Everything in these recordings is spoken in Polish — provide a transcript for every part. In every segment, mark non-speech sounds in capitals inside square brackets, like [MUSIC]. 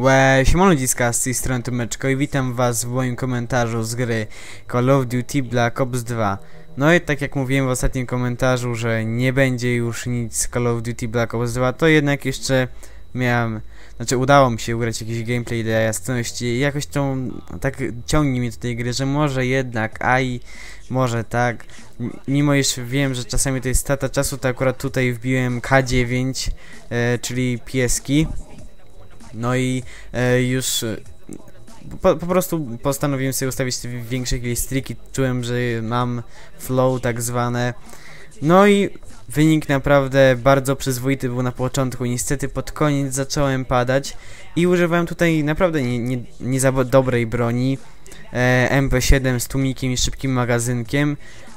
Łe, siemano ludziska, z tej strony Tomeczko i witam was w moim komentarzu z gry Call of Duty Black Ops 2 No i tak jak mówiłem w ostatnim komentarzu, że nie będzie już nic z Call of Duty Black Ops 2 To jednak jeszcze miałem, znaczy udało mi się ugrać jakiś gameplay dla jasności i Jakoś to tak ciągnie mnie do tej gry, że może jednak, a i może tak. Mimo iż wiem, że czasami to jest strata czasu, to akurat tutaj wbiłem K9, e, czyli pieski no i e, już e, po, po, prostu postanowiłem sobie ustawić większe killstreaki, czułem, że mam flow tak zwane. No i wynik naprawdę bardzo przyzwoity był na początku, niestety pod koniec zacząłem padać i używałem tutaj naprawdę nie, nie, nie za dobrej broni, e, MP7 z tłumikiem i szybkim magazynkiem,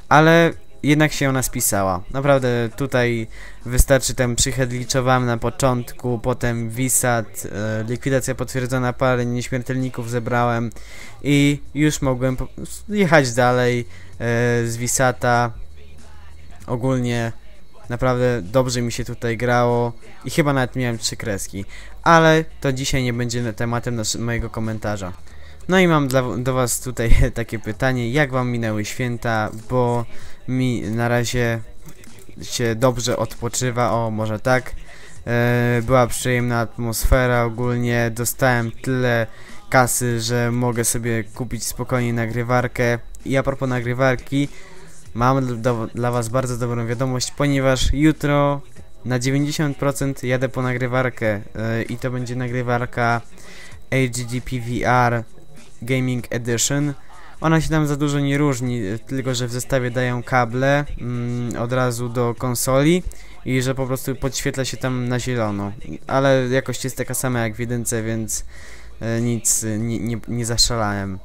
ale jednak się ona spisała. Naprawdę tutaj wystarczy ten przychęt liczowałem na początku, potem wisat, e, likwidacja potwierdzona, parę nieśmiertelników zebrałem i już mogłem jechać dalej e, z wisata. Ogólnie naprawdę dobrze mi się tutaj grało i chyba nawet miałem trzy kreski. Ale to dzisiaj nie będzie tematem mojego komentarza. No i mam dla, do was tutaj [LAUGHS] takie pytanie, jak wam minęły święta, bo mi na razie się dobrze odpoczywa, o może tak. E, była przyjemna atmosfera, ogólnie dostałem tyle kasy, że mogę sobie kupić spokojnie nagrywarkę. I a propos nagrywarki, mam do, dla was bardzo dobrą wiadomość, ponieważ jutro na 90% jadę po nagrywarkę e, i to będzie nagrywarka HD PVR Gaming Edition. Ona się tam za dużo nie różni, tylko że w zestawie dają kable mm, od razu do konsoli i że po prostu podświetla się tam na zielono. Ale jakość jest taka sama jak w jedynce, więc e, nic nie, nie, nie zaszalałem.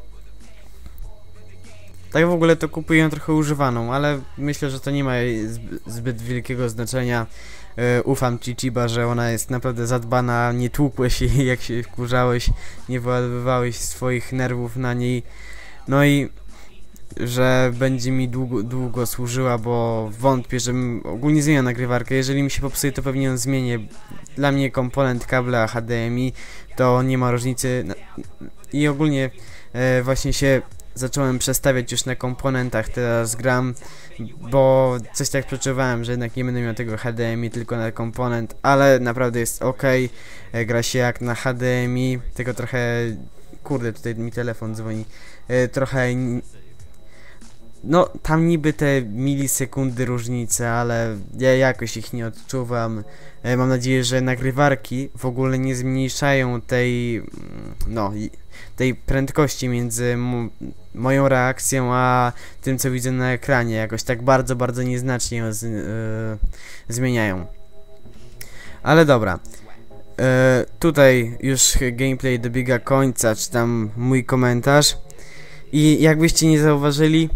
Tak w ogóle to kupuję trochę używaną, ale myślę, że to nie ma zbyt wielkiego znaczenia. E, ufam ci Chiba, że ona jest naprawdę zadbana, nie tłukłeś jej [LAUGHS] jak się wkurzałeś, nie wyładowywałeś swoich nerwów na niej. No i że będzie mi długo, długo służyła, bo wątpię, że ogólnie zmienia nagrywarkę. Jeżeli mi się popsuje, to pewnie ją zmienię. Dla mnie komponent kabla HDMI to nie ma różnicy. I ogólnie e, właśnie się zacząłem przestawiać już na komponentach, teraz gram, bo coś tak przeczuwałem, że jednak nie będę miał tego HDMI, tylko na komponent, ale naprawdę jest ok, e, gra się jak na HDMI, tylko trochę, kurde, tutaj mi telefon dzwoni, e, trochę no, tam niby te milisekundy różnice, ale ja jakoś ich nie odczuwam. E, mam nadzieję, że nagrywarki w ogóle nie zmniejszają tej, mm, no, tej prędkości między moją reakcją a tym, co widzę na ekranie. Jakoś tak bardzo, bardzo nieznacznie ją yy, zmieniają. Ale dobra. Yy, tutaj już gameplay dobiega końca, czy tam mój komentarz. I jakbyście nie zauważyli,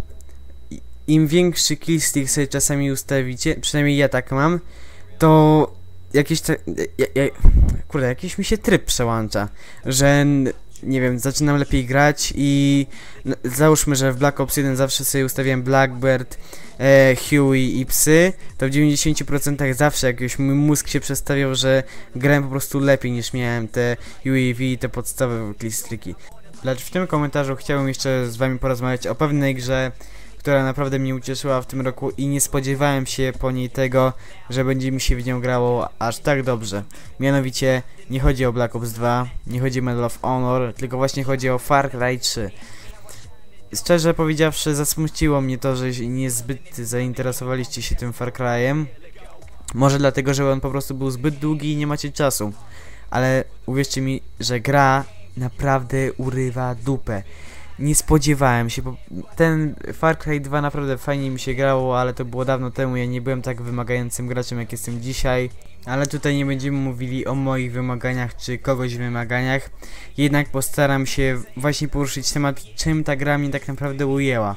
im większy killstick sobie czasami ustawicie, przynajmniej ja tak mam, to jakiś ta, ja, ja, kurde, jakiś mi się tryb przełącza, że nie wiem, zaczynam lepiej grać i no, załóżmy, że w Black Ops 1 zawsze sobie ustawiałem Blackbird, e, Huey i psy, to w 90% zawsze jakiś mój mózg się przestawiał, że grałem po prostu lepiej niż miałem te UAV i te podstawowe killstreaki. Lecz w tym komentarzu chciałbym jeszcze z wami porozmawiać o pewnej grze, która naprawdę mnie ucieszyła w tym roku i nie spodziewałem się po niej tego, że będzie mi się w nią grało aż tak dobrze. Mianowicie nie chodzi o Black Ops 2, nie chodzi o Medal of Honor, tylko właśnie chodzi o Far Cry 3. Szczerze powiedziawszy, zasmuciło mnie to, że niezbyt zainteresowaliście się tym Far Cry'em. Może dlatego, że on po prostu był zbyt długi i nie macie czasu. Ale uwierzcie mi, że gra naprawdę urywa dupę nie spodziewałem się, bo ten Far Cry 2 naprawdę fajnie mi się grało, ale to było dawno temu, ja nie byłem tak wymagającym graczem jak jestem dzisiaj. Ale tutaj nie będziemy mówili o moich wymaganiach czy kogoś wymaganiach, jednak postaram się właśnie poruszyć temat, czym ta gra mnie tak naprawdę ujęła,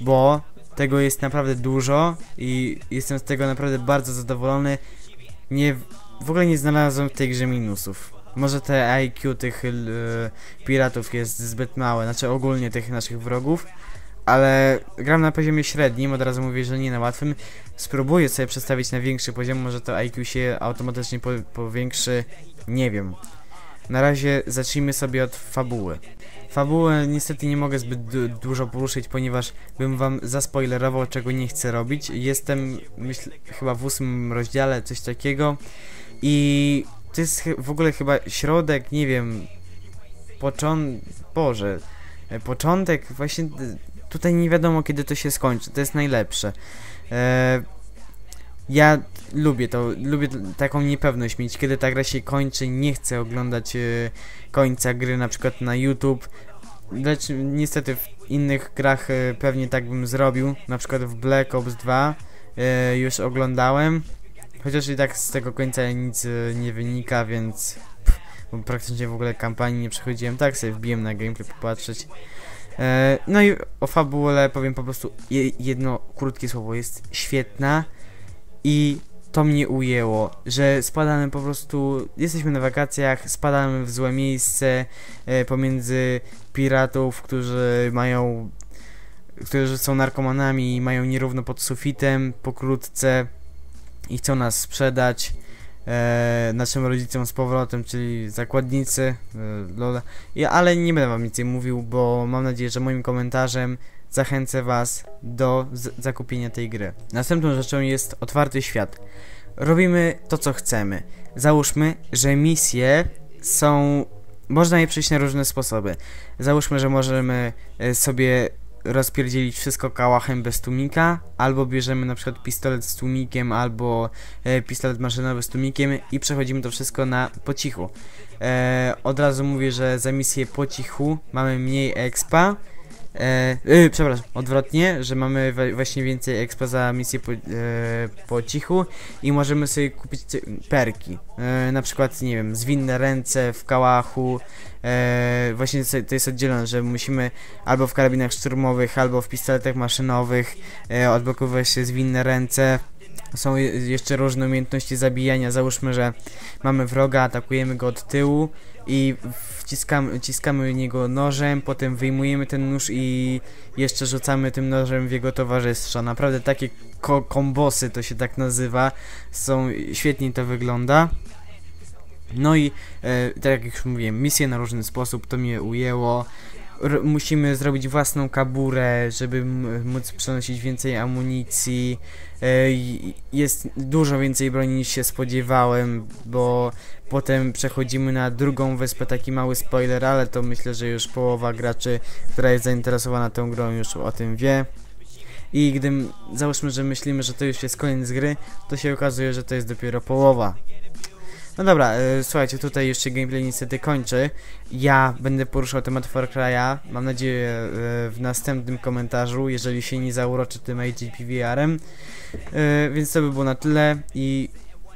bo tego jest naprawdę dużo i jestem z tego naprawdę bardzo zadowolony. Nie, w ogóle nie znalazłem w tej grze minusów. Może te IQ tych yy, piratów jest zbyt małe, znaczy ogólnie tych naszych wrogów, ale gram na poziomie średnim, od razu mówię, że nie na łatwym. Spróbuję sobie przestawić na większy poziom, może to IQ się automatycznie po powiększy, nie wiem. Na razie zacznijmy sobie od fabuły. Fabułę niestety nie mogę zbyt du dużo poruszyć, ponieważ bym wam zaspoilerował, czego nie chcę robić. Jestem, chyba w ósmym rozdziale, coś takiego. I to jest w ogóle chyba środek, nie wiem, początek, Boże, e, początek, właśnie tutaj nie wiadomo kiedy to się skończy, to jest najlepsze. E, ja lubię to, lubię taką niepewność mieć, kiedy ta gra się kończy, nie chcę oglądać e, końca gry na przykład na YouTube, lecz niestety w innych grach e, pewnie tak bym zrobił, na przykład w Black Ops 2 e, już oglądałem, chociaż i tak z tego końca nic e, nie wynika, więc pff, praktycznie w ogóle kampanii nie przechodziłem, tak sobie wbiłem na gameplay popatrzeć. E, no i o fabule powiem po prostu je, jedno krótkie słowo, jest świetna i to mnie ujęło, że spadamy po prostu, jesteśmy na wakacjach, spadamy w złe miejsce e, pomiędzy piratów, którzy mają, którzy są narkomanami i mają nierówno pod sufitem pokrótce i chcą nas sprzedać e, naszym rodzicom z powrotem, czyli zakładnicy, e, ale nie będę wam nic mówił, bo mam nadzieję, że moim komentarzem zachęcę was do zakupienia tej gry. Następną rzeczą jest otwarty świat. Robimy to, co chcemy. Załóżmy, że misje są... Można je przejść na różne sposoby. Załóżmy, że możemy e, sobie rozpierdzielić wszystko kałachem bez tłumika, albo bierzemy na przykład pistolet z tłumikiem, albo e, pistolet maszynowy z tłumikiem i przechodzimy to wszystko na po cichu. E, od razu mówię, że za misję po cichu mamy mniej expa, E, yy, przepraszam, odwrotnie, że mamy właśnie więcej expa za misję po, e, po cichu i możemy sobie kupić perki. E, na przykład, nie wiem, zwinne ręce w kałachu. E, właśnie to jest oddzielone, że musimy albo w karabinach szturmowych, albo w pistoletach maszynowych e, odblokowywać się zwinne ręce. Są jeszcze różne umiejętności zabijania. Załóżmy, że mamy wroga, atakujemy go od tyłu i wciskamy, wciskamy niego nożem, potem wyjmujemy ten nóż i jeszcze rzucamy tym nożem w jego towarzystwa. Naprawdę takie ko kombosy to się tak nazywa. Są, świetnie to wygląda. No i e, tak jak już mówiłem, misje na różny sposób, to mnie ujęło musimy zrobić własną kaburę, żeby móc przenosić więcej amunicji. E, jest dużo więcej broni niż się spodziewałem, bo potem przechodzimy na drugą wyspę, taki mały spoiler, ale to myślę, że już połowa graczy, która jest zainteresowana tą grą już o tym wie. I gdy załóżmy, że myślimy, że to już jest koniec gry, to się okazuje, że to jest dopiero połowa. No dobra, e, słuchajcie, tutaj jeszcze gameplay niestety kończy. Ja będę poruszał temat Far Cry'a, mam nadzieję e, w następnym komentarzu, jeżeli się nie zauroczy tym AGPVR-em. E, więc to by było na tyle i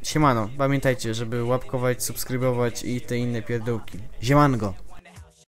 siemano, pamiętajcie, żeby łapkować, subskrybować i te inne pierdółki. Siemango!